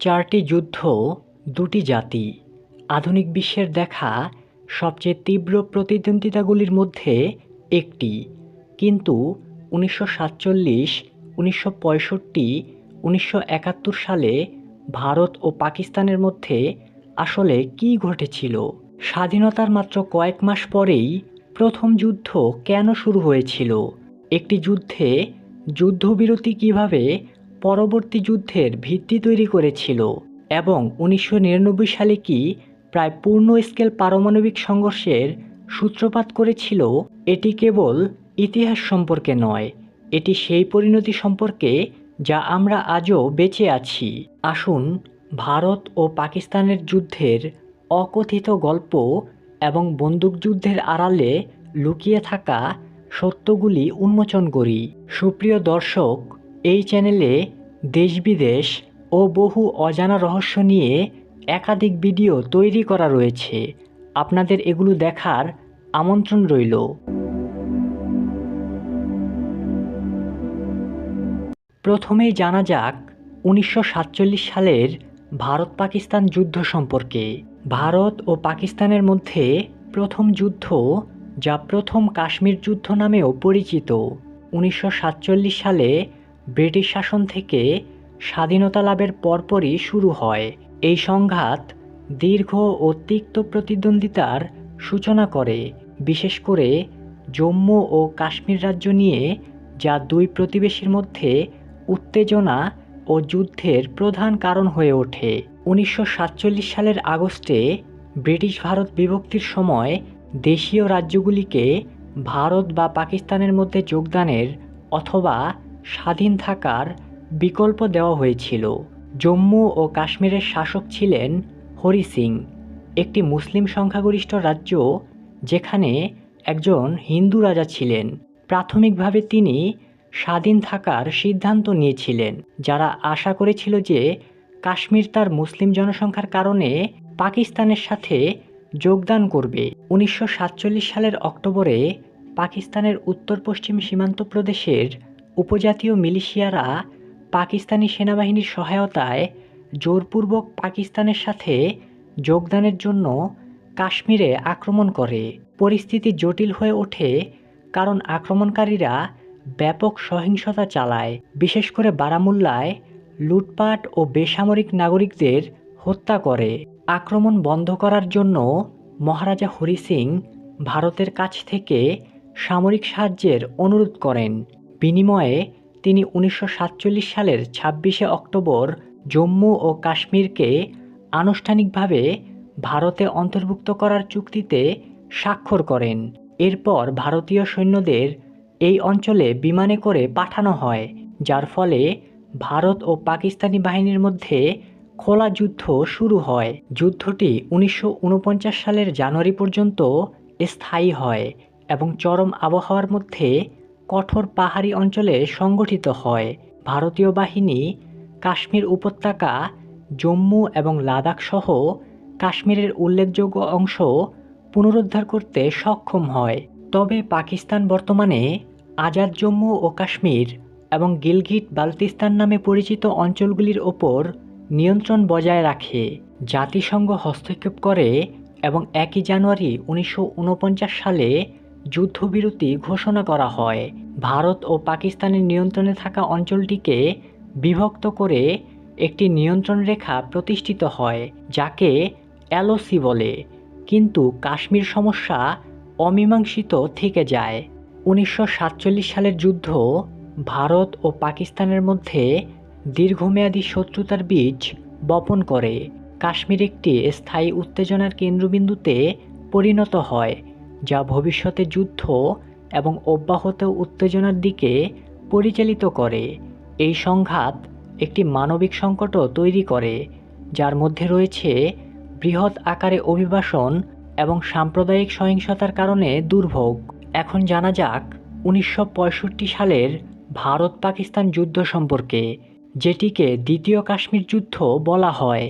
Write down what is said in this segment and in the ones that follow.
চারটি যুদ্ধ, দুটি জাতি। আধুনিক বিশ্বের দেখা সবচেয়ে তীব্র প্রতিদ্বন্দ্বিতাগুলির মধ্যে একটি। কিন্তু উনিশশো সাতচল্লিশ, উনিশশো পঁয়ষট্টি, উনিশশো একাত্তর সালে ভারত ও পাকিস্তানের মধ্যে আসলে কী ঘটেছিল? স্বাধীনতার মাত্র কয়েক মাস পরেই প্রথম যুদ্ধ কেন শুরু হয়েছিল? একটি যুদ্ধে যুদ্ধবিরতি কীভাবে পরবর্তী যুদ্ধের ভিত্তি তৈরি করেছিল এবং উনিশশো নিরানব্বই সালে কি প্রায় পূর্ণ স্কেল পারমাণবিক সংঘর্ষের সূত্রপাত করেছিল, এটি কেবল ইতিহাস সম্পর্কে নয়, এটি সেই পরিণতি সম্পর্কে যা আমরা আজও বেঁচে আছি। আসুন, ভারত ও পাকিস্তানের যুদ্ধের অকথিত গল্প এবং বন্দুকযুদ্ধের আড়ালে লুকিয়ে থাকা সত্যগুলি উন্মোচন করি। সুপ্রিয় দর্শক এই চ্যানেলে দেশ বিদেশ ও বহু অজানা রহস্য নিয়ে একাধিক ভিডিও তৈরি করা রয়েছে। আপনাদের এগুলো দেখার আমন্ত্রণ রইল। প্রথমেই জানা যাক উনিশশো সাতচল্লিশ সালের ভারত পাকিস্তান যুদ্ধ সম্পর্কে। ভারত ও পাকিস্তানের মধ্যে প্রথম যুদ্ধ, যা প্রথম কাশ্মীর যুদ্ধ নামেও পরিচিত। উনিশশো সাতচল্লিশ সালে ব্রিটিশ শাসন থেকে স্বাধীনতা লাভের পরপরই শুরু হয়। এই সংঘাত দীর্ঘ ও তিক্ত প্রতিদ্বন্দ্বিতার সূচনা করে, বিশেষ করে জম্মু ও কাশ্মীর রাজ্য নিয়ে, যা দুই প্রতিবেশীর মধ্যে উত্তেজনা ও যুদ্ধের প্রধান কারণ হয়ে ওঠে। উনিশশো সাতচল্লিশ সালের আগস্টে ব্রিটিশ ভারত বিভক্তির সময় দেশীয় রাজ্যগুলিকে ভারত বা পাকিস্তানের মধ্যে যোগদানের অথবা স্বাধীন থাকার বিকল্প দেওয়া হয়েছিল। জম্মু ও কাশ্মীরের শাসক ছিলেন হরি সিং, একটি মুসলিম সংখ্যাগরিষ্ঠ রাজ্য যেখানে একজন হিন্দু রাজা ছিলেন। প্রাথমিকভাবে তিনি স্বাধীন থাকার সিদ্ধান্ত নিয়েছিলেন, যারা আশা করেছিল যে কাশ্মীর তার মুসলিম জনসংখ্যার কারণে পাকিস্তানের সাথে যোগদান করবে। উনিশশো সাতচল্লিশ সালের অক্টোবরে পাকিস্তানের উত্তর পশ্চিম সীমান্ত প্রদেশের উপজাতীয় মিলিশিয়ারা পাকিস্তানি সেনাবাহিনীর সহায়তায় জোরপূর্বক পাকিস্তানের সাথে যোগদানের জন্য কাশ্মীরে আক্রমণ করে। পরিস্থিতি জটিল হয়ে ওঠে, কারণ আক্রমণকারীরা ব্যাপক সহিংসতা চালায়। বিশেষ করে বারামুল্লায় লুটপাট ও বেসামরিক নাগরিকদের হত্যা করে। আক্রমণ বন্ধ করার জন্য মহারাজা হরি সিং ভারতের কাছ থেকে সামরিক সাহায্যের অনুরোধ করেন। বিনিময়ে তিনি উনিশশো সাতচল্লিশ সালের ছাব্বিশে অক্টোবর জম্মু ও কাশ্মীরকে আনুষ্ঠানিকভাবে ভারতে অন্তর্ভুক্ত করার চুক্তিতে স্বাক্ষর করেন। এরপর ভারতীয় সৈন্যদের এই অঞ্চলে বিমানে করে পাঠানো হয়, যার ফলে ভারত ও পাকিস্তানি বাহিনীর মধ্যে খোলা যুদ্ধ শুরু হয়। যুদ্ধটি উনিশশো ঊনপঞ্চাশ সালের জানুয়ারি পর্যন্ত স্থায়ী হয় এবং চরম আবহাওয়ার মধ্যে কঠোর পাহাড়ি অঞ্চলে সংগঠিত হয়। ভারতীয় বাহিনী, কাশ্মীর উপত্যকা, জম্মু এবং লাদাখ সহ কাশ্মীরের উল্লেখযোগ্য অংশ পুনরুদ্ধার করতে সক্ষম হয়। তবে পাকিস্তান বর্তমানে আজাদ জম্মু ও কাশ্মীর এবং গিলগিট বালতিস্তান নামে পরিচিত অঞ্চলগুলির ওপর নিয়ন্ত্রণ বজায় রাখে। জাতিসংঘ হস্তক্ষেপ করে এবং একই জানুয়ারি উনিশশো ঊনপঞ্চাশ সালে যুদ্ধবিরতি ঘোষণা করা হয়। ভারত ও পাকিস্তানের নিয়ন্ত্রণে থাকা অঞ্চলটিকে বিভক্ত করে একটি নিয়ন্ত্রণ রেখা প্রতিষ্ঠিত হয়, যাকে এলওসি বলে। কিন্তু কাশ্মীর সমস্যা অমীমাংসিত থেকে যায়। উনিশশো সাতচল্লিশ সালের যুদ্ধ ভারত ও পাকিস্তানের মধ্যে দীর্ঘমেয়াদী শত্রুতার বীজ বপন করে। কাশ্মীর একটি স্থায়ী উত্তেজনার কেন্দ্রবিন্দুতে পরিণত হয়। যা ভবিষ্যতে যুদ্ধ এবং অব্যাহত উত্তেজনার দিকে পরিচালিত করে। এই সংঘাত একটি মানবিক সংকটও তৈরি করে, যার মধ্যে রয়েছে বৃহৎ আকারে অভিবাসন এবং সাম্প্রদায়িক সহিংসতার কারণে দুর্ভোগ। এখন জানা যাক উনিশশো পঁয়ষট্টি সালের ভারত পাকিস্তান যুদ্ধ সম্পর্কে, যেটিকে দ্বিতীয় কাশ্মীর যুদ্ধ বলা হয়।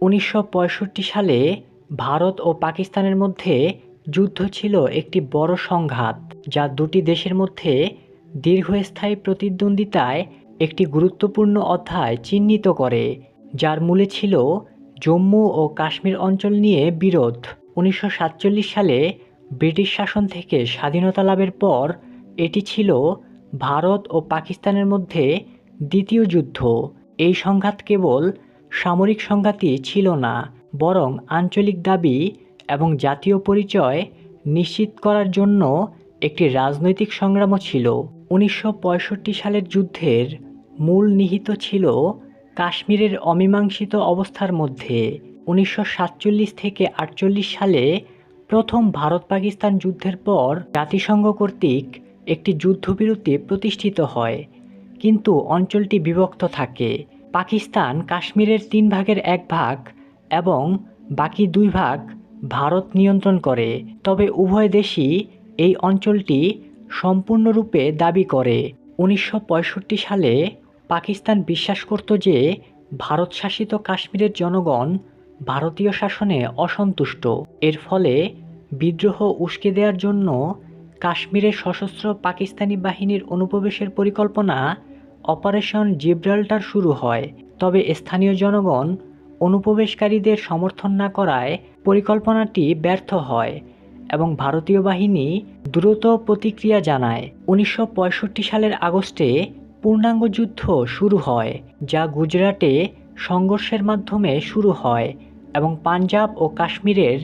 উনিশশো পঁয়ষট্টি সালে ভারত ও পাকিস্তানের মধ্যে যুদ্ধ ছিল একটি বড় সংঘাত, যা দুটি দেশের মধ্যে দীর্ঘস্থায়ী প্রতিদ্বন্দ্বিতায় একটি গুরুত্বপূর্ণ অধ্যায় চিহ্নিত করে, যার মূলে ছিল জম্মু ও কাশ্মীর অঞ্চল নিয়ে বিরোধ। উনিশশো সাতচল্লিশ সালে ব্রিটিশ শাসন থেকে স্বাধীনতা লাভের পর এটি ছিল ভারত ও পাকিস্তানের মধ্যে দ্বিতীয় যুদ্ধ। এই সংঘাত কেবল সামরিক সংঘাতই ছিল না, বরং আঞ্চলিক দাবি এবং জাতীয় পরিচয় নিশ্চিত করার জন্য একটি রাজনৈতিক সংগ্রামও ছিল। উনিশশো পঁয়ষট্টি সালের যুদ্ধের মূল নিহিত ছিল কাশ্মীরের অমীমাংসিত অবস্থার মধ্যে। উনিশশো সাতচল্লিশ থেকে আটচল্লিশ সালে প্রথম ভারত পাকিস্তান যুদ্ধের পর জাতিসংঘ কর্তৃক একটি যুদ্ধবিরতি প্রতিষ্ঠিত হয়, কিন্তু অঞ্চলটি বিভক্ত থাকে। পাকিস্তান কাশ্মীরের তিন ভাগের এক ভাগ এবং বাকি দুই ভাগ ভারত নিয়ন্ত্রণ করে, তবে উভয় দেশই এই অঞ্চলটি সম্পূর্ণরূপে দাবি করে। উনিশশো পঁয়ষট্টি সালে পাকিস্তান বিশ্বাস করত যে, ভারত শাসিত কাশ্মীরের জনগণ ভারতীয় শাসনে অসন্তুষ্ট। এর ফলে বিদ্রোহ উস্কে দেওয়ার জন্য কাশ্মীরে সশস্ত্র পাকিস্তানি বাহিনীর অনুপ্রবেশের পরিকল্পনা অপারেশন জিব্রাল্টার শুরু হয়। তবে স্থানীয় জনগণ অনুপ্রবেশকারীদের সমর্থন না করায় পরিকল্পনাটি ব্যর্থ হয় এবং ভারতীয় বাহিনী দ্রুত প্রতিক্রিয়া জানায়। উনিশশো পঁয়ষট্টি সালের আগস্টে পূর্ণাঙ্গ যুদ্ধ শুরু হয়, যা গুজরাটে সংঘর্ষের মাধ্যমে শুরু হয় এবং পাঞ্জাব ও কাশ্মীরের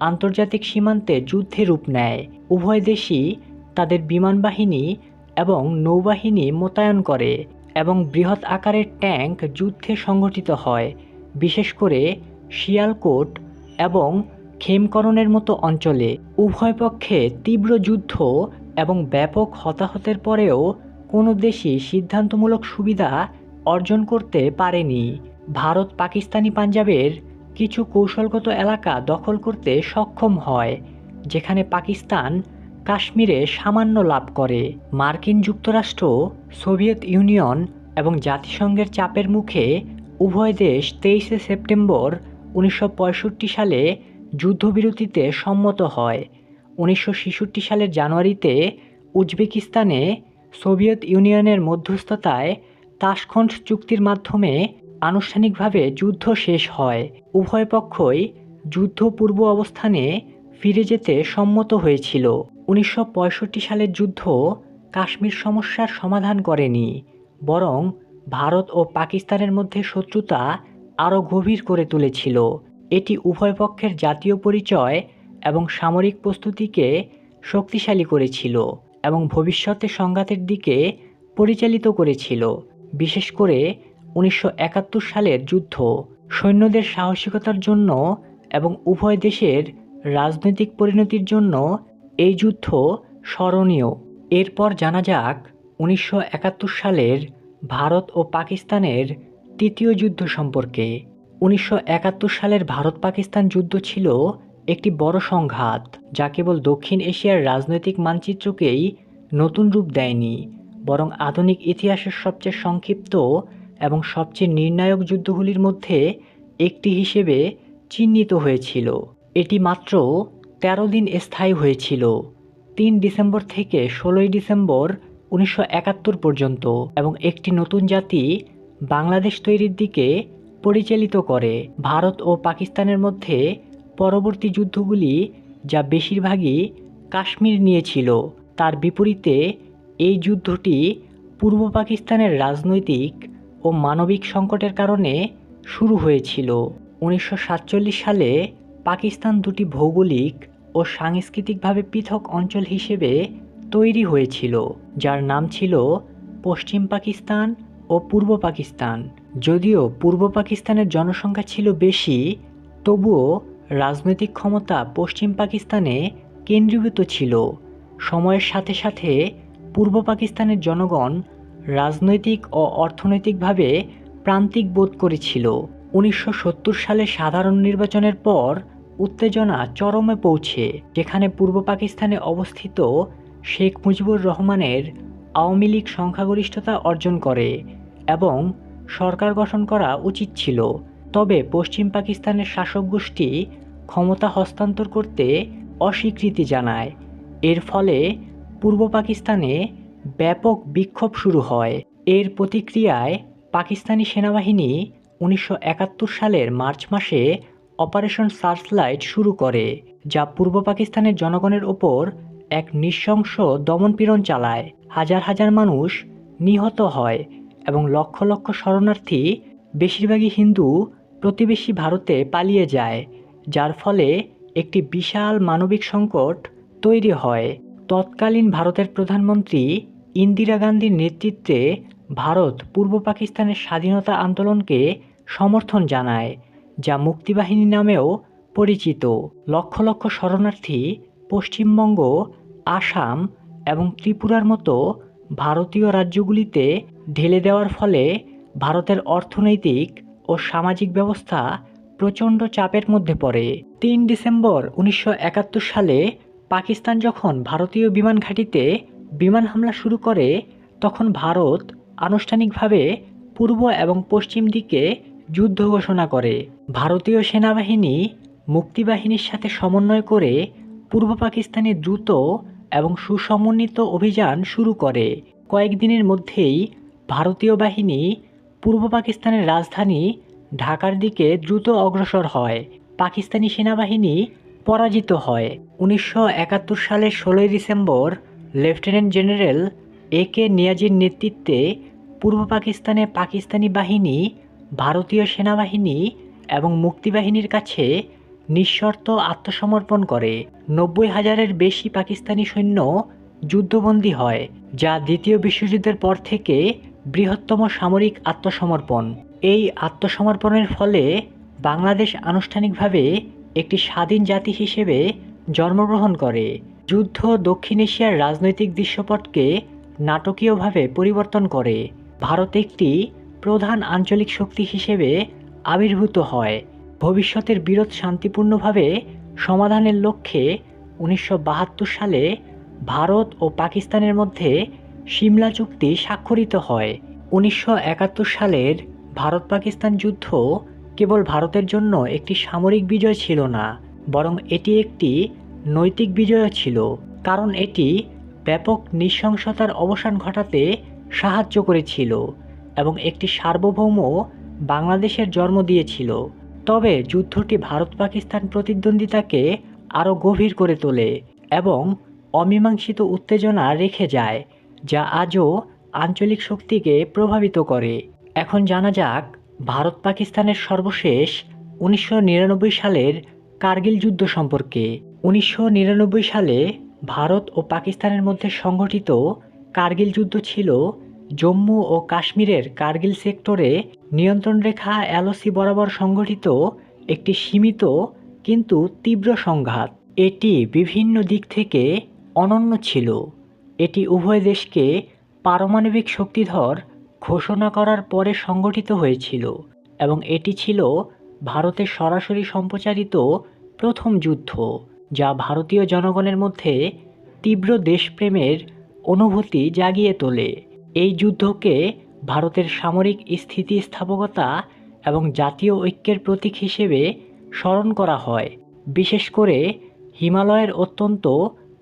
আন্তর্জাতিক সীমান্তে যুদ্ধে রূপ নেয়। উভয় দেশই তাদের বিমান বাহিনী এবং নৌবাহিনী মোতায়েন করে এবং বৃহৎ আকারের ট্যাঙ্ক যুদ্ধে সংগঠিত হয়। বিশেষ করে শিয়ালকোট এবং খেমকরণের মতো অঞ্চলে উভয় পক্ষে তীব্র যুদ্ধ এবং ব্যাপক হতাহতের পরেও কোনো দেশই সিদ্ধান্তমূলক সুবিধা অর্জন করতে পারেনি। ভারত পাকিস্তানি পাঞ্জাবের কিছু কৌশলগত এলাকা দখল করতে সক্ষম হয়, যেখানে পাকিস্তান কাশ্মীরে সামান্য লাভ করে। মার্কিন যুক্তরাষ্ট্র, সোভিয়েত ইউনিয়ন এবং জাতিসংঘের চাপের মুখে উভয় দেশ তেইশে সেপ্টেম্বর উনিশশো পঁয়ষট্টি সালে যুদ্ধবিরতিতে সম্মত হয়। উনিশশো সালের জানুয়ারিতে উজবেকিস্তানে সোভিয়েত ইউনিয়নের মধ্যস্থতায় তাশখন্ড চুক্তির মাধ্যমে আনুষ্ঠানিকভাবে যুদ্ধ শেষ হয়। উভয় পক্ষই যুদ্ধ পূর্ব অবস্থানে ফিরে যেতে সম্মত হয়েছিল। উনিশশো পঁয়ষট্টি সালের যুদ্ধ কাশ্মীর সমস্যার সমাধান করেনি, বরং ভারত ও পাকিস্তানের মধ্যে শত্রুতা আরও গভীর করে তুলেছিল। এটি উভয় পক্ষের জাতীয় পরিচয় এবং সামরিক প্রস্তুতিকে শক্তিশালী করেছিল এবং ভবিষ্যতে সংঘাতের দিকে পরিচালিত করেছিল, বিশেষ করে উনিশশো একাত্তর সালের যুদ্ধ। সৈন্যদের সাহসিকতার জন্য এবং উভয় দেশের রাজনৈতিক পরিণতির জন্য এই যুদ্ধ স্মরণীয়। এরপর জানা যাক, উনিশশো একাত্তর সালের ভারত ও পাকিস্তানের তৃতীয় যুদ্ধ সম্পর্কে। উনিশশো একাত্তর সালের ভারত পাকিস্তান যুদ্ধ ছিল একটি বড় সংঘাত, যা কেবল দক্ষিণ এশিয়ার রাজনৈতিক মানচিত্রকেই নতুন রূপ দেয়নি, বরং আধুনিক ইতিহাসের সবচেয়ে সংক্ষিপ্ত এবং সবচেয়ে নির্ণায়ক যুদ্ধগুলির মধ্যে একটি হিসেবে চিহ্নিত হয়েছিল। এটি মাত্র তেরো দিন স্থায়ী হয়েছিল, তিন ডিসেম্বর থেকে ষোলোই ডিসেম্বর উনিশশো একাত্তর পর্যন্ত এবং একটি নতুন জাতি বাংলাদেশ তৈরির দিকে পরিচালিত করে। ভারত ও পাকিস্তানের মধ্যে পরবর্তী যুদ্ধগুলি যা বেশিরভাগই কাশ্মীর নিয়েছিল। তার বিপরীতে এই যুদ্ধটি পূর্ব পাকিস্তানের রাজনৈতিক ও মানবিক সংকটের কারণে শুরু হয়েছিল। উনিশশো সাতচল্লিশ সালে পাকিস্তান দুটি ভৌগোলিক ও সাংস্কৃতিকভাবে পৃথক অঞ্চল হিসেবে তৈরি হয়েছিল, যার নাম ছিল পশ্চিম পাকিস্তান ও পূর্ব পাকিস্তান। যদিও পূর্ব পাকিস্তানের জনসংখ্যা ছিল বেশি, তবুও রাজনৈতিক ক্ষমতা পশ্চিম পাকিস্তানে কেন্দ্রীভূত ছিল। সময়ের সাথে সাথে পূর্ব পাকিস্তানের জনগণ রাজনৈতিক ও অর্থনৈতিকভাবে প্রান্তিক বোধ করেছিল। উনিশশো সত্তর সালে সাধারণ নির্বাচনের পর উত্তেজনা চরমে পৌঁছে, যেখানে পূর্ব পাকিস্তানে অবস্থিত শেখ মুজিবুর রহমানের আওয়ামী লীগ সংখ্যাগরিষ্ঠতা অর্জন করে এবং সরকার গঠন করা উচিত ছিল। তবে পশ্চিম পাকিস্তানের শাসক গোষ্ঠী ক্ষমতা হস্তান্তর করতে অস্বীকৃতি জানায়। এর ফলে পূর্ব পাকিস্তানে ব্যাপক বিক্ষোভ শুরু হয়। এর প্রতিক্রিয়ায় পাকিস্তানি সেনাবাহিনী উনিশশো একাত্তর সালের মার্চ মাসে অপারেশন সার্চলাইট শুরু করে, যা পূর্ব পাকিস্তানের জনগণের ওপর এক নৃশংস দমনপীড়ন চালায়। হাজার হাজার মানুষ নিহত হয় এবং লক্ষ লক্ষ শরণার্থী, বেশিরভাগই হিন্দু, প্রতিবেশী ভারতে পালিয়ে যায়, যার ফলে একটি বিশাল মানবিক সংকট তৈরি হয়। তৎকালীন ভারতের প্রধানমন্ত্রী ইন্দিরা গান্ধীর নেতৃত্বে ভারত পূর্ব পাকিস্তানের স্বাধীনতা আন্দোলনকে সমর্থন জানায়, যা মুক্তিবাহিনী নামেও পরিচিত। লক্ষ লক্ষ শরণার্থী পশ্চিমবঙ্গ আসাম এবং ত্রিপুরার মতো ভারতীয় রাজ্যগুলিতে ঢেলে দেওয়ার ফলে ভারতের অর্থনৈতিক ও সামাজিক ব্যবস্থা প্রচণ্ড চাপের মধ্যে পড়ে। তিন ডিসেম্বর উনিশশো একাত্তর সালে পাকিস্তান যখন ভারতীয় বিমান ঘাঁটিতে বিমান হামলা শুরু করে, তখন ভারত আনুষ্ঠানিকভাবে পূর্ব এবং পশ্চিম দিকে যুদ্ধ ঘোষণা করে। ভারতীয় সেনাবাহিনী মুক্তিবাহিনীর সাথে সমন্বয় করে পূর্ব পাকিস্তানে দ্রুত এবং সুসমন্বিত অভিযান শুরু করে। কয়েকদিনের মধ্যেই ভারতীয় বাহিনী পূর্ব পাকিস্তানের রাজধানী ঢাকার দিকে দ্রুত অগ্রসর হয়। পাকিস্তানি সেনাবাহিনী পরাজিত হয়। উনিশশো একাত্তর সালের ষোলোই December lieutenant general A K নিয়াজির নেতৃত্বে পূর্ব পাকিস্তানে পাকিস্তানি বাহিনী, ভারতীয় সেনাবাহিনী এবং মুক্তিবাহিনীর কাছে নিঃশর্ত আত্মসমর্পণ করে। নব্বই হাজারের বেশি পাকিস্তানি সৈন্য যুদ্ধবন্দী হয়, যা দ্বিতীয় বিশ্বযুদ্ধের পর থেকে বৃহত্তম সামরিক আত্মসমর্পণ। এই আত্মসমর্পণের ফলে বাংলাদেশ আনুষ্ঠানিকভাবে একটি স্বাধীন জাতি হিসেবে জন্মগ্রহণ করে। যুদ্ধ দক্ষিণ এশিয়ার রাজনৈতিক দৃশ্যপটকে নাটকীয়ভাবে পরিবর্তন করে। ভারত একটি প্রধান আঞ্চলিক শক্তি হিসেবে আবির্ভূত হয়। ভবিষ্যতের বিরোধ শান্তিপূর্ণভাবে সমাধানের লক্ষ্যে উনিশশো বাহাত্তর সালে ভারত ও পাকিস্তানের মধ্যে সিমলা চুক্তি স্বাক্ষরিত হয়। উনিশশো একাত্তর সালের ভারত পাকিস্তান যুদ্ধ কেবল ভারতের জন্য একটি সামরিক বিজয় ছিল না, বরং এটি একটি নৈতিক বিজয়ও ছিল, কারণ এটি ব্যাপক নৃশংসতার অবসান ঘটাতে সাহায্য করেছিল এবং একটি সার্বভৌম বাংলাদেশের জন্ম দিয়েছিল। তবে যুদ্ধটি ভারত পাকিস্তান প্রতিদ্বন্দ্বিতাকে আরও গভীর করে তোলে এবং অমীমাংসিত উত্তেজনা রেখে যায়, যা আজও আঞ্চলিক শক্তিকে প্রভাবিত করে। এখন জানা যাক ভারত পাকিস্তানের সর্বশেষ উনিশশো নিরানব্বই সালের কার্গিল যুদ্ধ সম্পর্কে। উনিশশো নিরানব্বই সালে ভারত ও পাকিস্তানের মধ্যে সংঘটিত কার্গিল যুদ্ধ ছিল জম্মু ও কাশ্মীরের কার্গিল সেক্টরে নিয়ন্ত্রণ রেখা এলওসি বরাবর সংঘটিত একটি সীমিত কিন্তু তীব্র সংঘাত। এটি বিভিন্ন দিক থেকে অনন্য ছিল। এটি উভয় দেশকে পারমাণবিক শক্তিধর ঘোষণা করার পরে সংগঠিত হয়েছিল এবং এটি ছিল ভারতের সরাসরি সম্প্রচারিত প্রথম যুদ্ধ, যা ভারতীয় জনগণের মধ্যে তীব্র দেশপ্রেমের অনুভূতি জাগিয়ে তোলে। এই যুদ্ধকে ভারতের সামরিক স্থিতিস্থাপকতা এবং জাতীয় ঐক্যের প্রতীক হিসেবে স্মরণ করা হয়, বিশেষ করে হিমালয়ের অত্যন্ত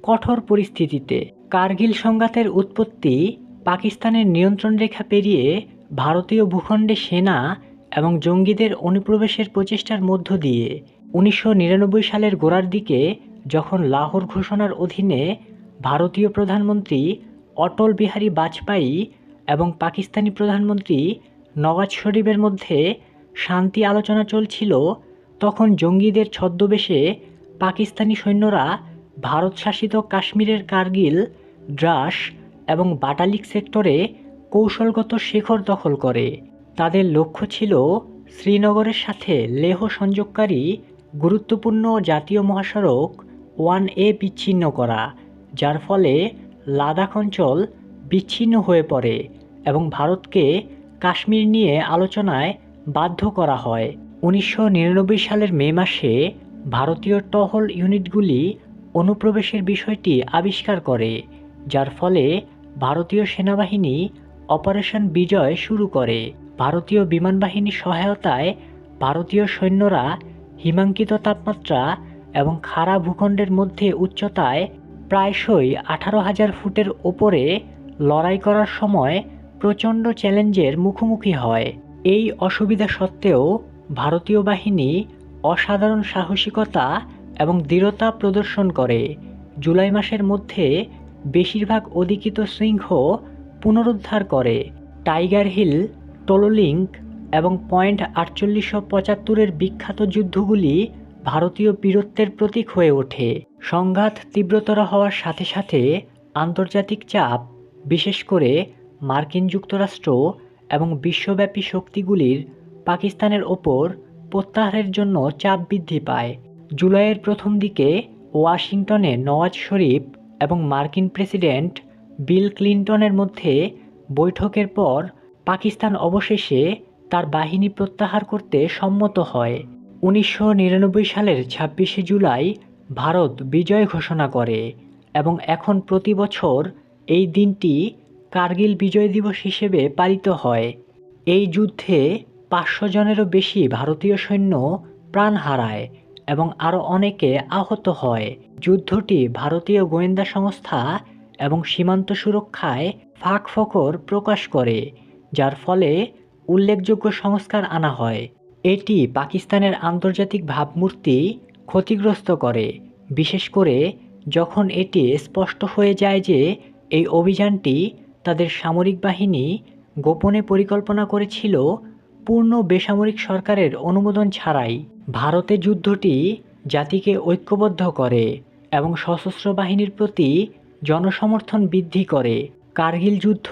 কঠোর পরিস্থিতিতে। কার্গিল সংঘাতের উৎপত্তি পাকিস্তানের নিয়ন্ত্রণ রেখা পেরিয়ে ভারতীয় ভূখণ্ডে সেনা এবং জঙ্গিদের অনুপ্রবেশের প্রচেষ্টার মধ্য দিয়ে উনিশশো নিরানব্বই সালের গোড়ার দিকে যখন লাহোর ঘোষণার অধীনে ভারতীয় প্রধানমন্ত্রী অটল বিহারী বাজপেয়ী এবং পাকিস্তানি প্রধানমন্ত্রী নওয়াজ শরীফের মধ্যে শান্তি আলোচনা চলছিল, তখন জঙ্গিদের ছদ্মবেশে পাকিস্তানি সৈন্যরা ভারত শাসিত কাশ্মীরের কার্গিল, দ্রাস এবং বাটালিক সেক্টরে কৌশলগত শেখর দখল করে। তাদের লক্ষ্য ছিল শ্রীনগরের সাথে লেহ সংযোগকারী গুরুত্বপূর্ণ জাতীয় মহাসড়ক ওয়ান এ বিচ্ছিন্ন করা, যার ফলে লাদাখ অঞ্চল বিচ্ছিন্ন হয়ে পড়ে এবং ভারতকে কাশ্মীর নিয়ে আলোচনায় বাধ্য করা হয়। উনিশশো নিরানব্বই সালের মে মাসে ভারতীয় টহল ইউনিটগুলি অনুপ্রবেশের বিষয়টি আবিষ্কার করে, যার ফলে ভারতীয় সেনাবাহিনী অপারেশন বিজয় শুরু করে। ভারতীয় বিমান বাহিনীর সহায়তায় ভারতীয় সৈন্যরা হিমাঙ্কিত তাপমাত্রা এবং খাড়া ভূখণ্ডের মধ্যে উচ্চতায় প্রায়শই আঠারো হাজার ফুটের ওপরে লড়াই করার সময় প্রচণ্ড চ্যালেঞ্জের মুখোমুখি হয়। এই অসুবিধা সত্ত্বেও ভারতীয় বাহিনী অসাধারণ সাহসিকতা এবং দৃঢ়তা প্রদর্শন করে। জুলাই মাসের মধ্যে বেশিরভাগ অধিকৃত সিংহ পুনরুদ্ধার করে। টাইগার হিল, টোলোলিঙ্ক এবং পয়েন্ট আটচল্লিশশো পঁচাত্তরের বিখ্যাত যুদ্ধগুলি ভারতীয় বীরত্বের প্রতীক হয়ে ওঠে। সংঘাত তীব্রতর হওয়ার সাথে সাথে আন্তর্জাতিক চাপ, বিশেষ করে মার্কিন যুক্তরাষ্ট্র এবং বিশ্বব্যাপী শক্তিগুলির পাকিস্তানের ওপর প্রত্যাহারের জন্য চাপ বৃদ্ধি পায়। জুলাইয়ের প্রথম দিকে ওয়াশিংটনে নওয়াজ শরীফ এবং মার্কিন প্রেসিডেন্ট বিল ক্লিন্টনের মধ্যে বৈঠকের পর পাকিস্তান অবশেষে তার বাহিনী প্রত্যাহার করতে সম্মত হয়। উনিশশো নিরানব্বই সালের ছাব্বিশে জুলাই ভারত বিজয় ঘোষণা করে এবং এখন প্রতি বছর এই দিনটি কার্গিল বিজয় দিবস হিসেবে পালিত হয়। এই যুদ্ধে পাঁচশো জনেরও বেশি ভারতীয় সৈন্য প্রাণ হারায় এবং আরও অনেকে আহত হয়। যুদ্ধটি ভারতীয় গোয়েন্দা সংস্থা এবং সীমান্ত সুরক্ষায় ফাঁক ফকর প্রকাশ করে, যার ফলে উল্লেখযোগ্য সংস্কার আনা হয়। এটি পাকিস্তানের আন্তর্জাতিক ভাবমূর্তি ক্ষতিগ্রস্ত করে, বিশেষ করে যখন এটি স্পষ্ট হয়ে যায় যে এই অভিযানটি তাদের সামরিক বাহিনী গোপনে পরিকল্পনা করেছিল পূর্ণ বেসামরিক সরকারের অনুমোদন ছাড়াই। ভারতে যুদ্ধটি জাতিকে ঐক্যবদ্ধ করে এবং সশস্ত্র বাহিনীর প্রতি জনসমর্থন বৃদ্ধি করে। কার্গিল যুদ্ধ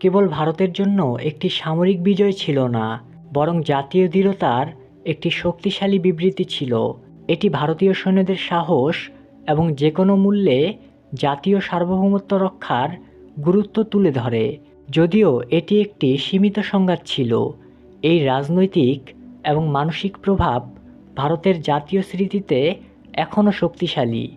কেবল ভারতের জন্য একটি সামরিক বিজয় ছিল না বরং জাতীয় দৃঢ়তার একটি শক্তিশালী বিবৃতি ছিল। এটি ভারতীয় সৈন্যদের সাহস এবং যে কোনো মূল্যে জাতীয় সার্বভৌমত্ব রক্ষার গুরুত্ব তুলে ধরে। যদিও এটি একটি সীমিত সংঘাত ছিল, এই রাজনৈতিক এবং মানসিক প্রভাব ভারতের জাতীয় স্মৃতিতে এখনও শক্তিশালী।